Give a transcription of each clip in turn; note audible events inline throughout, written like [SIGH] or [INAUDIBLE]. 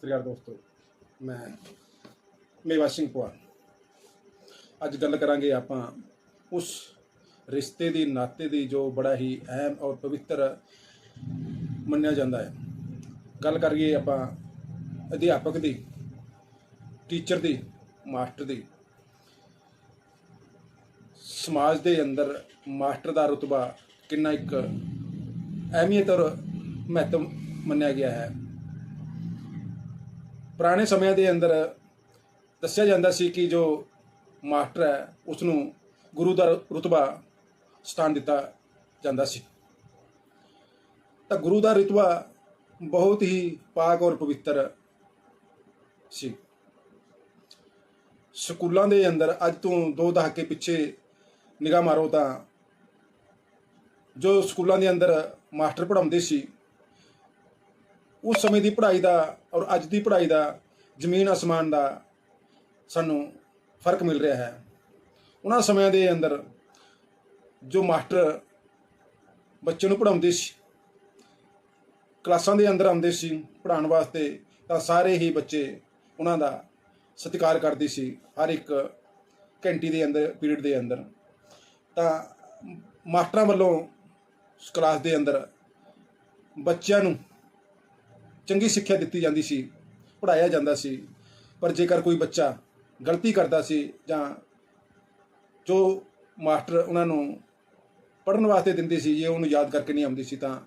ਸ੍ਰੀ ਅਕਾਲ ਦੋਸਤੋ ਮੈਂ ਮੇਵਾ ਸਿੰਘ ਪੁਆ ਅੱਜ ਗੱਲ ਕਰਾਂਗੇ ਆਪਾਂ ਉਸ ਰਿਸ਼ਤੇ ਦੀ, ਨਾਤੇ ਦੀ ਜੋ ਬੜਾ ਹੀ ਅਹਿਮ ਔਰ ਪਵਿੱਤਰ ਮੰਨਿਆ ਜਾਂਦਾ ਹੈ। ਗੱਲ ਕਰੀਏ ਆਪਾਂ ਅਧਿਆਪਕ ਦੀ, ਟੀਚਰ ਦੀ, ਮਾਸਟਰ ਦੀ। ਸਮਾਜ ਦੇ ਅੰਦਰ ਮਾਸਟਰ ਦਾ ਰੁਤਬਾ ਕਿੰਨਾ ਇੱਕ ਅਹਿਮੀਅਤ ਔਰ ਮਹੱਤਵ ਮੰਨਿਆ ਗਿਆ ਹੈ। ਪੁਰਾਣੇ ਸਮਿਆਂ ਦੇ ਅੰਦਰ ਦੱਸਿਆ ਜਾਂਦਾ ਸੀ ਕਿ ਜੋ ਮਾਸਟਰ ਹੈ ਉਸ ਨੂੰ ਗੁਰੂ ਦਾ ਰੁਤਬਾ ਸਥਾਨ ਦਿੱਤਾ ਜਾਂਦਾ ਸੀ। ਤਾਂ ਗੁਰੂ ਦਾ ਰੁਤਬਾ ਬਹੁਤ ਹੀ ਪਾਕ ਔਰ ਪਵਿੱਤਰ ਸੀ। ਸਕੂਲਾਂ ਦੇ ਅੰਦਰ ਅੱਜ ਤੋਂ ਦੋ ਦਹਾਕੇ ਪਿੱਛੇ ਨਿਗਾਹ ਮਾਰੋ ਤਾਂ ਜੋ ਸਕੂਲਾਂ ਦੇ ਅੰਦਰ ਮਾਸਟਰ ਪੜ੍ਹਾਉਂਦੇ ਸੀ ਉਸ ਸਮੇਂ ਦੀ ਪੜ੍ਹਾਈ ਦਾ ਔਰ ਅੱਜ ਦੀ ਪੜ੍ਹਾਈ ਦਾ, ਜ਼ਮੀਨ ਅਸਮਾਨ ਦਾ ਸਾਨੂੰ ਫ਼ਰਕ ਮਿਲ ਰਿਹਾ ਹੈ। ਉਹਨਾਂ ਸਮਿਆਂ ਦੇ ਅੰਦਰ ਜੋ ਮਾਸਟਰ ਬੱਚੇ ਨੂੰ ਪੜ੍ਹਾਉਂਦੇ ਸੀ, ਕਲਾਸਾਂ ਦੇ ਅੰਦਰ ਆਉਂਦੇ ਸੀ ਪੜ੍ਹਾਉਣ ਵਾਸਤੇ, ਤਾਂ ਸਾਰੇ ਹੀ ਬੱਚੇ ਉਹਨਾਂ ਦਾ ਸਤਿਕਾਰ ਕਰਦੇ ਸੀ ਹਰ ਇੱਕ ਘੰਟੀ ਦੇ ਅੰਦਰ, ਪੀਰੀਅਡ ਦੇ ਅੰਦਰ। ਤਾਂ ਮਾਸਟਰਾਂ ਵੱਲੋਂ ਕਲਾਸ ਦੇ ਅੰਦਰ ਬੱਚਿਆਂ ਨੂੰ ਚੰਗੀ ਸਿੱਖਿਆ ਦਿੱਤੀ ਜਾਂਦੀ ਸੀ ਪੜਾਇਆ ਜਾਂਦਾ ਸੀ, ਪਰ ਜੇਕਰ ਕੋਈ ਬੱਚਾ ਗਲਤੀ ਕਰਦਾ ਸੀ ਜਾਂ ਜੋ ਮਾਸਟਰ ਉਹਨਾਂ ਨੂੰ ਪੜਨ ਵਾਸਤੇ ਦਿੰਦੇ ਸੀ, ਜੇ ਉਹਨੂੰ ਯਾਦ ਕਰਕੇ ਨਹੀਂ ਆਉਂਦੀ ਸੀ, ਤਾਂ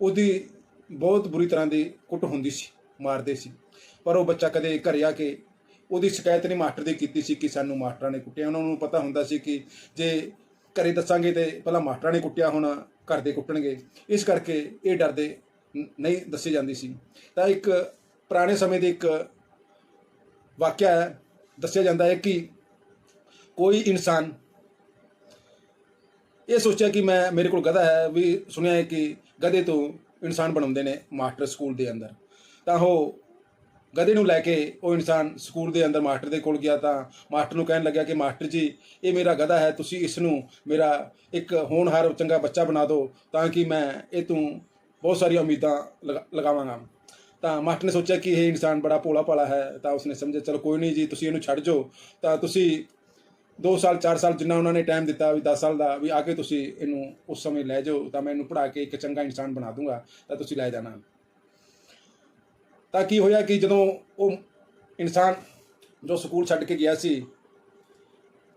ਉਹਦੀ ਬਹੁਤ ਬੁਰੀ ਤਰ੍ਹਾਂ ਦੀ ਕੁੱਟ ਹੁੰਦੀ ਸੀ, ਮਾਰਦੇ ਸੀ। ਪਰ ਉਹ ਬੱਚਾ ਕਦੇ ਘਰੇ ਆ ਕੇ ਉਹਦੀ ਸ਼ਿਕਾਇਤ ਨਹੀਂ ਮਾਸਟਰ ਦੀ ਕੀਤੀ ਸੀ ਕਿ ਸਾਨੂੰ ਮਾਸਟਰਾਂ ਨੇ ਕੁੱਟਿਆ। ਉਹਨਾਂ ਨੂੰ ਪਤਾ ਹੁੰਦਾ ਸੀ ਕਿ ਜੇ ਘਰੇ ਦੱਸਾਂਗੇ ਤੇ ਪਹਿਲਾਂ ਮਾਸਟਰਾਂ ਨੇ ਕੁੱਟਿਆ, ਹੋਣਾ ਘਰ ਦੇ ਕੁੱਟਣਗੇ। ਇਸ ਕਰਕੇ ਇਹ ਡਰਦੇ ਨਹੀਂ ਦੱਸੀ ਜਾਂਦੀ ਸੀ। ਤਾਂ ਇੱਕ ਪੁਰਾਣੇ ਸਮੇਂ ਦੇ ਇੱਕ ਵਾਕਿਆ ਹੈ, ਦੱਸਿਆ ਜਾਂਦਾ ਹੈ ਕਿ ਕੋਈ ਇਨਸਾਨ ਇਹ ਸੋਚਿਆ ਕਿ ਮੈਂ, ਮੇਰੇ ਕੋਲ ਗਧਾ ਹੈ, ਵੀ ਸੁਣਿਆ ਹੈ ਕਿ ਗਧੇ ਤੋਂ ਇਨਸਾਨ ਬਣਾਉਂਦੇ ਨੇ ਮਾਸਟਰ ਸਕੂਲ ਦੇ ਅੰਦਰ। ਤਾਂ ਉਹ ਗਧੇ ਨੂੰ ਲੈ ਕੇ ਉਹ ਇਨਸਾਨ ਸਕੂਲ ਦੇ ਅੰਦਰ ਮਾਸਟਰ ਦੇ ਕੋਲ ਗਿਆ ਤਾਂ ਮਾਸਟਰ ਨੂੰ ਕਹਿਣ ਲੱਗਿਆ ਕਿ ਮਾਸਟਰ ਜੀ, ਇਹ ਮੇਰਾ ਗਧਾ ਹੈ, ਤੁਸੀਂ ਇਸ ਨੂੰ ਮੇਰਾ ਇੱਕ ਹੋਣਹਾਰ ਚੰਗਾ ਬੱਚਾ ਬਣਾ ਦਿਓ ਤਾਂ ਕਿ ਮੈਂ ਇਹ ਤੋਂ ਬਹੁਤ ਸਾਰੀਆਂ ਉਮੀਦਾਂ ਲਗਾ- ਲਗਾਵਾਂਗਾ। ਤਾਂ ਮਾਸਟਰ ਨੇ ਸੋਚਿਆ ਕਿ ਇਹ ਇਨਸਾਨ ਬੜਾ ਭੋਲਾ ਭਾਲਾ ਹੈ, ਤਾਂ ਉਸਨੇ ਸਮਝਿਆ, ਚਲੋ ਕੋਈ ਨਹੀਂ ਜੀ, ਤੁਸੀਂ ਇਹਨੂੰ ਛੱਡ ਜਾਓ। ਤਾਂ ਤੁਸੀਂ 2 ਸਾਲ 4 ਸਾਲ ਜਿੰਨਾ ਉਹਨਾਂ ਨੇ ਟਾਈਮ ਦਿੱਤਾ, ਵੀ 10 ਸਾਲ ਦਾ, ਵੀ ਆ ਕੇ ਤੁਸੀਂ ਇਹਨੂੰ ਉਸ ਸਮੇਂ ਲੈ ਜਾਓ, ਤਾਂ ਮੈਂ ਇਹਨੂੰ ਪੜ੍ਹਾ ਕੇ ਇੱਕ ਚੰਗਾ ਇਨਸਾਨ ਬਣਾ ਦੂੰਗਾ, ਤਾਂ ਤੁਸੀਂ ਲੈ ਜਾਣਾ। ਤਾਂ ਕੀ ਹੋਇਆ ਕਿ ਜਦੋਂ ਉਹ ਇਨਸਾਨ ਜੋ ਸਕੂਲ ਛੱਡ ਕੇ ਗਿਆ ਸੀ,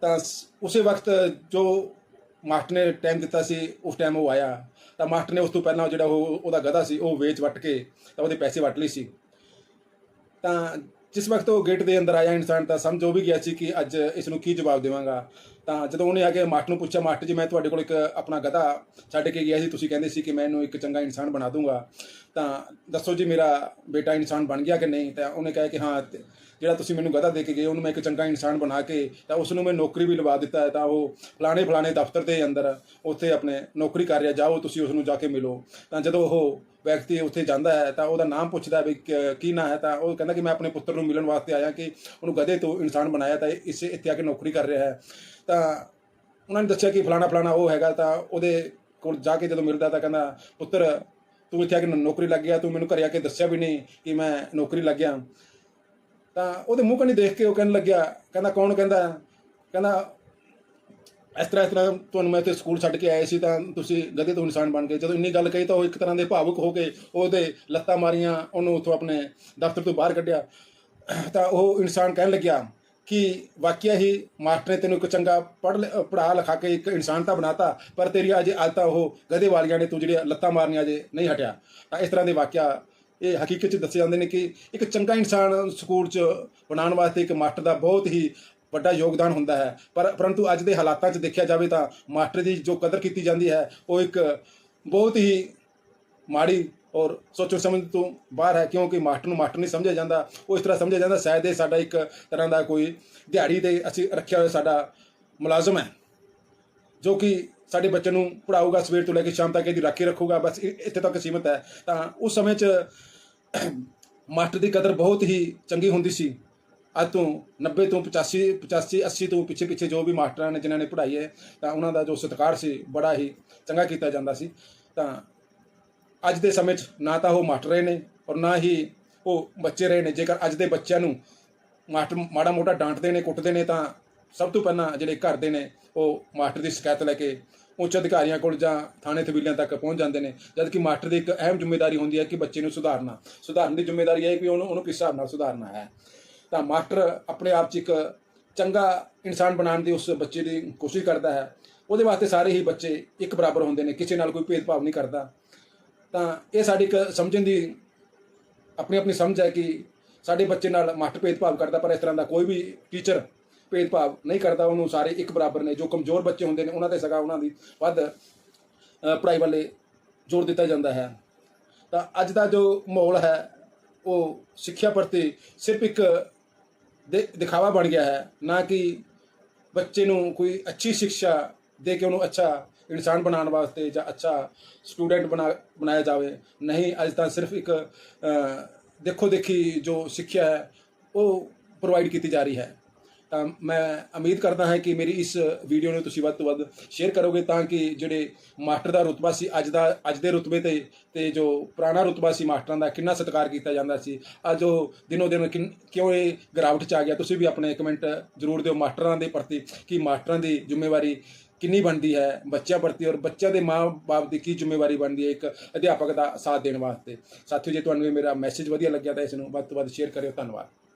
ਤਾਂ ਉਸੇ ਵਕਤ ਜੋ ਮਾਸਟਰ ਨੇ ਟਾਈਮ ਦਿੱਤਾ ਸੀ, ਉਸ ਟਾਈਮ ਉਹ ਆਇਆ। ਤਾਂ ਮਾਸਟਰ ਨੇ ਉਸ ਤੋਂ ਪਹਿਲਾਂ ਜਿਹੜਾ ਉਹ, ਉਹਦਾ ਗਧਾ ਸੀ, ਉਹ ਵੇਚ ਵੱਟ ਕੇ ਤਾਂ ਉਹਦੇ ਪੈਸੇ ਵੱਟ ਲਈ ਸੀ। ਤਾਂ ਜਿਸ ਵਕਤ ਉਹ ਗੇਟ ਦੇ ਅੰਦਰ ਆਇਆ ਇਨਸਾਨ, ਤਾਂ ਸਮਝ ਉਹ ਵੀ ਗਿਆ ਸੀ ਕਿ ਅੱਜ ਇਸ ਨੂੰ ਕੀ ਜਵਾਬ ਦੇਵਾਂਗਾ। ਤਾਂ ਜਦੋਂ ਉਹਨੇ ਆ ਕੇ ਮਾਟ ਨੂੰ ਪੁੱਛਿਆ ਮਾਟ ਜੀ, ਮੈਂ ਤੁਹਾਡੇ ਕੋਲ ਇੱਕ ਆਪਣਾ ਗਧਾ ਛੱਡ ਕੇ ਗਿਆ ਸੀ, ਤੁਸੀਂ ਕਹਿੰਦੇ ਸੀ ਕਿ ਮੈਂ ਇਹਨੂੰ ਇੱਕ ਚੰਗਾ ਇਨਸਾਨ ਬਣਾ ਦੂੰਗਾ। ਤਾਂ ਦੱਸੋ ਜੀ, ਮੇਰਾ ਬੇਟਾ ਇਨਸਾਨ ਬਣ ਗਿਆ ਕਿ ਨਹੀਂ? ਤਾਂ ਉਹਨੇ ਕਿਹਾ ਕਿ ਹਾਂ ਜਿਹੜਾ ਤੁਸੀਂ ਮੈਨੂੰ ਗਧਾ ਦੇ ਕੇ ਗਏ, ਉਹਨੂੰ ਮੈਂ ਇੱਕ ਚੰਗਾ ਇਨਸਾਨ ਬਣਾ ਕੇ, ਤਾਂ ਉਸ ਨੂੰ ਮੈਂ ਨੌਕਰੀ ਵੀ ਲਵਾ ਦਿੱਤਾ ਹੈ। ਤਾਂ ਉਹ ਫਲਾਣੇ ਫਲਾਣੇ ਦਫ਼ਤਰ ਦੇ ਅੰਦਰ ਉੱਥੇ ਆਪਣੇ ਨੌਕਰੀ ਕਰ ਰਿਹਾ, ਜਾਓ ਤੁਸੀਂ ਉਸ ਨੂੰ ਜਾ ਕੇ ਮਿਲੋ। ਤਾਂ ਜਦੋਂ ਉਹ ਵਿਅਕਤੀ ਉੱਥੇ ਜਾਂਦਾ ਹੈ, ਤਾਂ ਉਹਦਾ ਨਾਮ ਪੁੱਛਦਾ ਵੀ ਕੀ ਨਾਂ ਹੈ? ਤਾਂ ਉਹ ਕਹਿੰਦਾ ਕਿ ਮੈਂ ਆਪਣੇ ਪੁੱਤਰ ਨੂੰ ਮਿਲਣ ਵਾਸਤੇ ਆਇਆ ਕਿ ਉਹਨੂੰ ਗਧੇ ਤੋਂ ਇਨਸਾਨ ਬਣਾਇਆ ਤਾਂ ਇਸੇ ਇੱਥੇ ਆ ਕੇ ਨੌਕਰੀ ਕਰ ਰਿਹਾ ਹੈ। ਤਾਂ ਉਹਨਾਂ ਨੇ ਦੱਸਿਆ ਕਿ ਫਲਾਣਾ ਫਲਾਣਾ ਉਹ ਹੈਗਾ ਤਾਂ ਉਹਦੇ ਕੋਲ ਜਾ ਕੇ ਜਦੋਂ ਮਿਲਦਾ ਤਾਂ ਕਹਿੰਦਾ, ਪੁੱਤਰ, ਤੂੰ ਇੱਥੇ ਆ ਕੇ ਨੌਕਰੀ ਲੱਗ ਗਿਆ, ਤੂੰ ਮੈਨੂੰ ਘਰੇ ਆ ਕੇ ਦੱਸਿਆ ਵੀ ਨਹੀਂ ਕਿ ਮੈਂ ਨੌਕਰੀ ਲੱਗ ਗਿਆ। ਤਾਂ ਉਹਦੇ ਮੂੰਹ ਕੰਨੀ ਦੇਖ ਕੇ ਉਹ ਕਹਿਣ ਲੱਗਿਆ, ਕਹਿੰਦਾ, ਕੌਣ? ਕਹਿੰਦਾ ਕਹਿੰਦਾ, ਇਸ ਤਰ੍ਹਾਂ ਇਸ ਤਰ੍ਹਾਂ ਤੁਹਾਨੂੰ ਮੈਂ ਇੱਥੇ ਸਕੂਲ ਛੱਡ ਕੇ ਆਏ ਸੀ ਤਾਂ ਤੁਸੀਂ ਗਧੇ ਤੋਂ ਇਨਸਾਨ ਬਣ ਗਏ। ਜਦੋਂ ਇੰਨੀ ਗੱਲ ਕਹੀ ਤਾਂ ਉਹ ਇੱਕ ਤਰ੍ਹਾਂ ਦੇ ਭਾਵੁਕ ਹੋ ਕੇ ਉਹਦੇ ਲੱਤਾਂ ਮਾਰੀਆਂ, ਉਹਨੂੰ ਉੱਥੋਂ ਆਪਣੇ ਦਫ਼ਤਰ ਤੋਂ ਬਾਹਰ ਕੱਢਿਆ। ਤਾਂ ਉਹ ਇਨਸਾਨ ਕਹਿਣ ਲੱਗਿਆ ਕਿ ਵਾਕਿਆ ਹੀ ਮਾਸਟਰ ਨੇ ਤੈਨੂੰ ਇੱਕ ਚੰਗਾ ਪੜ੍ਹ ਪੜ੍ਹਾ ਲਿਖਾ ਕੇ ਇੱਕ ਇਨਸਾਨ ਤਾਂ ਬਣਾਤਾ, ਪਰ ਤੇਰੀ ਅਜੇ ਆਦਤਾਂ ਉਹ ਗਧੇ ਵਾਲੀਆਂ ਨੇ ਤੂੰ ਜਿਹੜੀਆਂ ਲੱਤਾਂ ਮਾਰਨੀਆਂ ਅਜੇ ਨਹੀਂ ਹਟਿਆ। ਤਾਂ ਇਸ ਤਰ੍ਹਾਂ ਦੇ ਵਾਕਿਆ ਇਹ ਹਕੀਕਤ 'ਚ ਦੱਸੇ ਜਾਂਦੇ ਨੇ ਕਿ ਇੱਕ ਚੰਗਾ ਇਨਸਾਨ ਸਕੂਲ 'ਚ ਬਣਾਉਣ ਵਾਸਤੇ ਇੱਕ ਮਾਸਟਰ ਦਾ ਬਹੁਤ ਹੀ ਵੱਡਾ ਯੋਗਦਾਨ ਹੁੰਦਾ ਹੈ। ਪਰ, ਪਰੰਤੂ ਅੱਜ ਦੇ ਹਾਲਾਤਾਂ 'ਚ ਦੇਖਿਆ ਜਾਵੇ ਤਾਂ ਮਾਸਟਰ ਦੀ ਜੋ ਕਦਰ ਕੀਤੀ ਜਾਂਦੀ ਹੈ, ਉਹ ਇੱਕ ਬਹੁਤ ਹੀ ਮਾੜੀ ਔਰ ਸੋਚੋ, ਸਮਝ ਤੋਂ ਬਾਹਰ ਹੈ ਕਿਉਂਕਿ ਮਾਸਟਰ ਨੂੰ ਮਾਸਟਰ ਨਹੀਂ ਸਮਝਿਆ ਜਾਂਦਾ। ਉਹ ਇਸ ਤਰ੍ਹਾਂ ਸਮਝਿਆ ਜਾਂਦਾ, ਸ਼ਾਇਦ ਇਹ ਸਾਡਾ ਇੱਕ ਤਰ੍ਹਾਂ ਦਾ ਕੋਈ ਦਿਹਾੜੀ ਤੇ ਅਸੀਂ ਰੱਖਿਆ ਹੋਇਆ ਸਾਡਾ ਮੁਲਾਜ਼ਮ ਹੈ, ਜੋ ਕਿ ਸਾਡੇ ਬੱਚੇ ਨੂੰ ਪੜਾਊਗਾ ਸਵੇਰ ਤੋਂ ਲੈ ਕੇ ਸ਼ਾਮ ਤੱਕ ਇਹਦੀ ਰਾਖੀ ਰੱਖੂਗਾ, ਬਸ ਇੱਥੇ ਤੱਕ ਸੀਮਤ ਹੈ। ਤਾਂ ਉਸ ਸਮੇਂ 'ਚ [COUGHS] ਮਾਸਟਰ ਦੀ ਕਦਰ ਬਹੁਤ ਹੀ ਚੰਗੀ ਹੁੰਦੀ ਸੀ। ਅੱਜ ਤੋਂ 90 ਤੋਂ 85 85 80 ਤੋਂ ਪਿੱਛੇ ਪਿੱਛੇ ਜੋ ਵੀ ਮਾਸਟਰਾਂ ਨੇ, ਜਿਨ੍ਹਾਂ ਨੇ ਪੜ੍ਹਾਈ ਹੈ, ਤਾਂ ਉਹਨਾਂ ਦਾ ਜੋ ਸਤਿਕਾਰ ਸੀ, ਬੜਾ ਹੀ ਚੰਗਾ ਕੀਤਾ ਜਾਂਦਾ ਸੀ। ਤਾਂ ਅੱਜ ਦੇ ਸਮੇਂ 'ਚ ਨਾ ਤਾਂ ਉਹ ਮਾਸਟਰ ਰਹੇ ਨੇ ਔਰ ਨਾ ਹੀ ਉਹ ਬੱਚੇ ਰਹੇ ਨੇ। ਜੇਕਰ ਅੱਜ ਦੇ ਬੱਚਿਆਂ ਨੂੰ ਮਾਸਟਰ ਮਾੜਾ ਮੋਟਾ ਡਾਂਟਦੇ ਨੇ, ਕੁੱਟਦੇ ਨੇ, ਤਾਂ ਸਭ ਤੋਂ ਪਹਿਲਾਂ ਜਿਹੜੇ ਘਰ ਦੇ ਨੇ, ਉਹ ਮਾਸਟਰ ਦੀ ਸ਼ਿਕਾਇਤ ਲੈ ਕੇ ਉੱਚ ਅਧਿਕਾਰੀਆਂ ਕੋਲ ਜਾਂ ਥਾਣੇ ਤਬੀਲਿਆਂ ਤੱਕ ਪਹੁੰਚ ਜਾਂਦੇ ਨੇ। ਜਦ ਕਿ ਮਾਸਟਰ ਦੀ ਇੱਕ ਅਹਿਮ ਜ਼ਿੰਮੇਵਾਰੀ ਹੁੰਦੀ ਹੈ ਕਿ ਬੱਚੇ ਨੂੰ ਸੁਧਾਰਨਾ। ਸੁਧਾਰਨ ਦੀ ਜ਼ਿੰਮੇਵਾਰੀ ਹੈ ਕਿ ਉਹਨੂੰ ਉਹਨੂੰ ਕਿਸ ਹਿਸਾਬ ਨਾਲ ਸੁਧਾਰਨਾ ਹੈ। ਤਾਂ ਮਾਸਟਰ ਆਪਣੇ ਆਪ 'ਚ ਇੱਕ ਚੰਗਾ ਇਨਸਾਨ ਬਣਾਉਣ ਦੀ ਉਸ ਬੱਚੇ ਦੀ ਕੋਸ਼ਿਸ਼ ਕਰਦਾ ਹੈ। ਉਹਦੇ ਵਾਸਤੇ ਸਾਰੇ ਹੀ ਬੱਚੇ ਇੱਕ ਬਰਾਬਰ ਹੁੰਦੇ ਨੇ। ਕਿਸੇ ਨਾਲ ਕੋਈ ਭੇਦਭਾਵ ਨਹੀਂ ਕਰਦਾ। ਤਾਂ ਇਹ ਸਾਡੀ ਇੱਕ ਸਮਝਣ ਦੀ ਆਪਣੀ ਆਪਣੀ ਸਮਝ ਹੈ ਕਿ ਸਾਡੇ ਬੱਚੇ ਨਾਲ ਮਾਸਟਰ ਭੇਦਭਾਵ ਕਰਦਾ ਪਰ ਇਸ ਤਰ੍ਹਾਂ ਦਾ ਕੋਈ ਵੀ ਟੀਚਰ ਭੇਦਭਾਵ ਨਹੀਂ ਕਰਦਾ। ਉਹਨੂੰ ਸਾਰੇ ਇੱਕ ਬਰਾਬਰ ਨੇ। ਜੋ ਕਮਜ਼ੋਰ ਬੱਚੇ ਹੁੰਦੇ ਨੇ ਉਹਨਾਂ ਤੇ ਸਗਾ ਉਹਨਾਂ ਦੀ ਵੱਧ ਅ, ਪੜ੍ਹਾਈ ਵੱਲੇ ਜ਼ੋਰ ਦਿੱਤਾ ਜਾਂਦਾ ਹੈ। ਤਾਂ ਅੱਜ ਦਾ ਜੋ ਮਾਹੌਲ ਹੈ ਉਹ ਸਿੱਖਿਆ ਪ੍ਰਤੀ ਸਿਰਫ ਇੱਕ ਦਿਖਾਵਾ ਬਣ ਗਿਆ ਹੈ। ਨਾ ਕਿ ਬੱਚੇ ਨੂੰ ਕੋਈ ਅੱਛੀ ਸਿੱਖਿਆ ਦੇ ਕੇ ਉਹਨੂੰ ਅੱਛਾ ਇਨਸਾਨ ਬਣਾਉਣ ਵਾਸਤੇ ਜਾਂ ਅੱਛਾ ਸਟੂਡੈਂਟ ਬਣਾ, ਬਣਾਇਆ ਜਾਵੇ। ਨਹੀਂ, ਅੱਜ ਤਾਂ ਸਿਰਫ ਇੱਕ ਦੇਖੋ ਦੇਖੀ ਜੋ ਸਿੱਖਿਆ ਹੈ, ਉਹ ਪ੍ਰੋਵਾਈਡ ਕੀਤੀ ਜਾ ਰਹੀ ਹੈ। ਤਾਂ ਮੈਂ ਉਮੀਦ ਕਰਦਾ ਹਾਂ ਕਿ ਮੇਰੀ ਇਸ ਵੀਡੀਓ ਨੂੰ ਤੁਸੀਂ ਵੱਧ ਤੋਂ ਵੱਧ ਸ਼ੇਅਰ ਕਰੋਗੇ ਤਾਂ ਕਿ ਜਿਹੜੇ ਮਾਸਟਰ ਦਾ ਰੁਤਬਾ ਸੀ, ਅੱਜ ਦਾ, ਅੱਜ ਦੇ ਰੁਤਬੇ ਤੇ ਤੇ ਜੋ ਪੁਰਾਣਾ ਰੁਤਬਾ ਸੀ ਮਾਸਟਰਾਂ ਦਾ ਕਿੰਨਾ ਸਤਿਕਾਰ ਕੀਤਾ ਜਾਂਦਾ ਸੀ। ਅੱਜ ਉਹ ਦਿਨੋ ਦਿਨ ਕਿੰਨ- ਕਿਉਂ ਇਹ ਗਰਾਵਟ ਚ ਆ ਗਿਆ? ਤੁਸੀਂ ਵੀ ਆਪਣੇ ਕਮੈਂਟ ਜ਼ਰੂਰ ਦਿਓ ਮਾਸਟਰਾਂ ਦੇ ਪ੍ਰਤੀ ਕਿ ਮਾਸਟਰਾਂ ਦੀ ਜ਼ਿੰਮੇਵਾਰੀ ਕਿੰਨੀ ਬਣਦੀ ਹੈ, ਬੱਚਿਆਂ ਪ੍ਰਤੀ ਔਰ ਬੱਚਿਆਂ ਦੇ ਮਾਂ-ਬਾਪ ਦੀ ਕੀ ਜ਼ਿੰਮੇਵਾਰੀ ਬਣਦੀ ਹੈ ਇੱਕ ਅਧਿਆਪਕ ਦਾ ਸਾਥ ਦੇਣ ਵਾਸਤੇ। ਸਾਥੀਓ, ਜੇ ਤੁਹਾਨੂੰ ਇਹ ਮੇਰਾ ਮੈਸੇਜ ਵਧੀਆ ਲੱਗਿਆ ਤਾਂ ਇਸ ਨੂੰ ਵੱਧ ਤੋਂ ਵੱਧ ਸ਼ੇਅਰ ਕਰਿਓ। ਧੰਨਵਾਦ।